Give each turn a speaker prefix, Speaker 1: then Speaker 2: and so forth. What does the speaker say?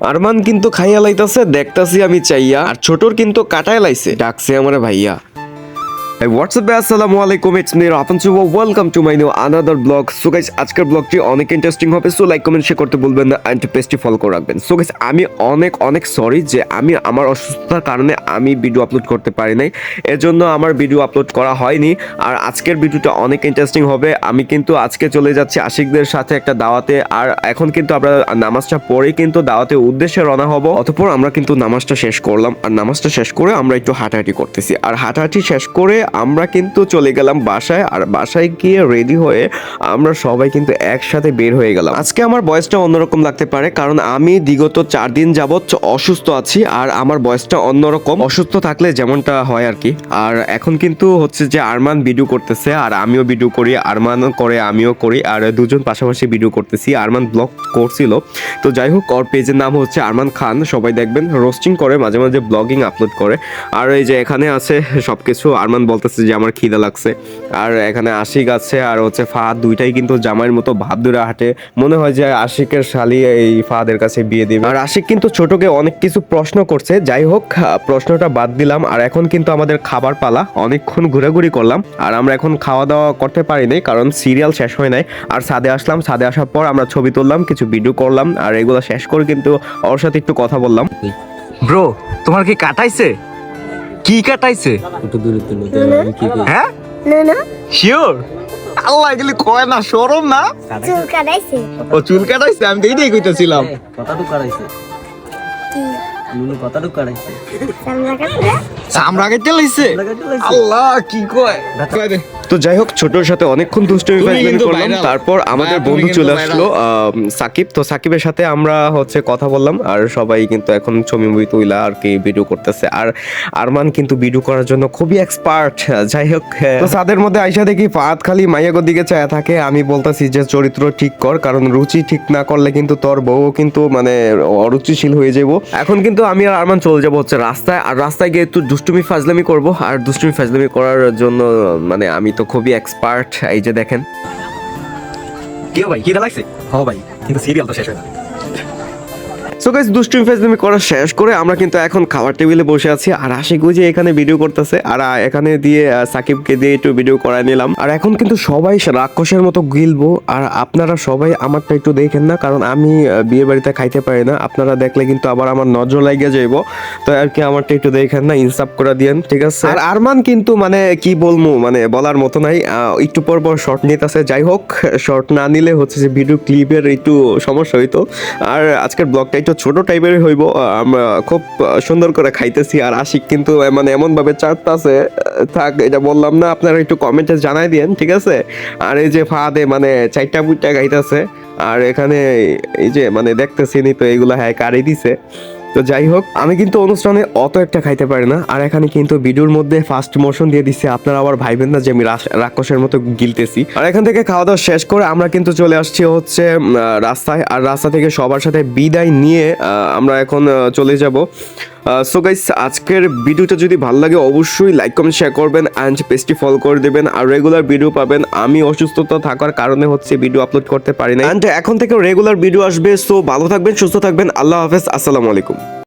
Speaker 1: আরমান কিন্তু খাইয়া লাইতাছে, দেখতাছি আমি চাইয়া। আর ছোটর কিন্তু কাটায় লাইছে। ডাকছে আমার ভাইয়া। What's আসসালামু আলাইকুম it's me Rafan Shuvo welcome to my new another blog so guys আজকের ব্লগটি অনেক ইন্টারেস্টিং হবে সো লাইক কমেন্ট শেয়ার করতে বলবেন না অ্যান্ড পেজটি ফলো করে রাখবেন। সো গাইস আমি অনেক অনেক সরি যে আমি আমার অসুস্থতার কারণে আমি ভিডিও আপলোড করতে পারি নাই। এর জন্য আমার ভিডিও আপলোড করা হয়নি। আর আজকের ভিডিওটা অনেক ইন্টারেস্টিং হবে। আমি কিন্তু আজকে চলে যাচ্ছি আশিকদের সাথে একটা দাওয়াতে। আর এখন কিন্তু আমরা নামাজটা পড়ে কিন্তু দাওয়াতের উদ্দেশ্যে রওনা হব। অতঃপর আমরা কিন্তু নামাজটা শেষ করলাম। আর নামাজটা শেষ করে আমরা একটু হাঁটাহাঁটি করতেছি। আর হাঁটাহাঁটি শেষ করে আমরা কিন্তু চলে গেলাম বাসায় আর বাসায় গিয়ে রেডি হয়ে আমরা সবাই কিন্তু একসাথে বের হয়ে গেলাম। আজকে আমার বয়সটা অন্যরকম লাগতে পারে কারণ আমি বিগত চার দিন যাবৎ অসুস্থ আছি আর আমার বয়সটা অন্যরকম। অসুস্থ থাকলে যেমনটা হয় আর কি। আর এখন কিন্তু হচ্ছে যে আরমান ভিডিও করতেছে আর আমিও ভিডিও করি, আরমান করে, আমিও করি আর দুজন পাশাপাশি ভিডিও করতেছি। আরমান ব্লগ করছিল। তো যাই হোক, ওর পেজের নাম হচ্ছে আরমান খান। সবাই দেখবেন রোস্টিং করে, মাঝে মাঝে ব্লগিং আপলোড করে। আর এই যে এখানে আছে সবকিছু, আরমান বলতেছে যে আমার খিদা লাগছে। আর এখানে আশিক আছে, আর হচ্ছে ফাহাদ দুইটাই কিন্তু জামাইয়ের মতো ভাব ধরে হাঁটে। মনে হয় যে আশিকের শালি এই ফাহাদের কাছে বিয়ে দিবে। আর আশিক কিন্তু ছোটকে অনেক কিছু প্রশ্ন করছে। যাই হোক প্রশ্নটা বাদ দিলাম। আর এখন কিন্তু আমাদের খাবার পালা। অনেকক্ষণ ঘোরাঘুরি করলাম। আর আমরা এখন খাওয়া দাওয়া করতে পারিনি, কারণ সিরিয়াল শেষ হয় নাই। আর সাদে আসলাম। সাদে আসার পর আমরা ছবি তুললাম, কিছু ভিডিও করলাম। আর এগুলো শেষ করে কিন্তু ওর সাথে একটু কথা বললাম।
Speaker 2: ব্রো তোমার কি কাটাইছে? কি কাটাইছে? হ্যাঁ?
Speaker 3: না না।
Speaker 2: শিওর? আল্লাহ এগুলি কয় না সরম না?
Speaker 3: চুল কাটাইছে।
Speaker 2: ও চুল কাটাইছে? আমি তো দেখি কইতেছিলাম।
Speaker 4: কতটুক কাটাইছে। কাটাইছে।
Speaker 2: আল্লাহ কি কয়? কয় দে।
Speaker 1: তো যাই হোক ছোটর সাথে অনেকক্ষণ দুষ্টমি করলাম। তারপর আমাদের বন্ধু চলে আসলো সাকিব। তো সাকিবের সাথে আমরা হচ্ছে কথা বললাম আর সবাই কিন্তু এখন ছবি মুভি তুইলা আর কি ভিডিও করতেছে। আর আরমান কিন্তু ভিডিও করার জন্য খুবই এক্সপার্ট যাই হোক। তো তাদের মধ্যে আইসা দেখি ফাহাদ খালি মাইয়াগোর দিকে চায়া থাকে। আমি বলতাছি যে চরিত্র ঠিক কর কারণ রুচি ঠিক না করলে কিন্তু তোর বউ কিন্তু মানে অরুচিশীল হয়ে যাব এখন কিন্তু আমি আর আরমান চলে যাব হচ্ছে রাস্তায়। আর রাস্তায় গিয়ে একটু দুষ্টুমি ফাজলামি করব। আর দুষ্টুমি ফাজলামি করার জন্য মানে আমি তো খুবই এক্সপার্ট এই যে দেখেন।
Speaker 2: কেউ ভাই? কি লাগছে? হ ভাই কিন্তু সিরিয়াল তো শেষ হয় না।
Speaker 1: সো গাইস দুষ্টুমি ফাজলামি করা শেষ করে আমরা কিন্তু এখন খাবার টেবিলে বসে আছি। আর আশিক যে এখানে ভিডিও করতেছে, আর এখানে দিয়ে সাকিবকে দিয়ে একটু ভিডিও করায় নিলাম। আর এখন কিন্তু সবাই রাক্ষসের মতো গিলবো, আর আপনারা সবাই আমারটা একটু দেখেন না, কারণ আমি বিয়ে বাড়িতে খাইতে পারি না। আপনারা দেখলে কিন্তু আবার আমার নজর লাগিয়ে যাইব। তো আর কি আমারটা একটু দেখেন না, ইনসাফ করে দিয়েন, ঠিক আছে? আর আরমান কিন্তু মানে কি বলব মানে বলার মতো নাই। একটু পর পর শর্ট নিতেছে। যাই হোক শর্ট না নিলে হচ্ছে যে ভিডিও ক্লিপের একটু সমস্যা হইতো। আর আজকের ব্লগটা ছোট টাইপের হইব আমরা খুব সুন্দর করে খাইতেছি আর আশিক কিন্তু মানে এমন ভাবে চাটতাছে থাক, এটা বললাম না, আপনারা একটু কমেন্টে জানাই দিয়েন, ঠিক আছে? আর এই যে ফাদে মানে চারটা বুটটা খাইতেছে আর এখানে এই যে মানে দেখতেছিনি তো, এগুলো হ্যাঁ কারি দিছে। তো যাই হোক, আমি কিন্তু অনুষ্ঠানে অত একটা খাইতে পারি না, আর এখানে কিন্তু ভিডিওর মধ্যে ফার্স্ট মোশন দিয়ে দিচ্ছে আপনারা আবার ভাইবেন না যে আমি রাক্ষসের মতো গিলতেছি। আর এখান থেকে খাওয়া দাওয়া শেষ করে আমরা কিন্তু চলে আসছি হচ্ছে রাস্তায়, আর রাস্তা থেকে সবার সাথে বিদায় নিয়ে আমরা এখন চলে যাব। সো গাইস আজকের ভিডিওটা যদি ভালো লাগে, অবশ্যই লাইক কমেন্ট শেয়ার করবেন অ্যান্ড পেজটি ফলো করে দেবেন। আর রেগুলার ভিডিও পাবেন। আমি অসুস্থতা থাকার কারণে হচ্ছে ভিডিও আপলোড করতে পারি না অ্যান্ড এখন থেকে রেগুলার ভিডিও আসবে সো ভালো থাকবেন, সুস্থ থাকবেন। আল্লাহ হাফেজ, আসসালামু আলাইকুম।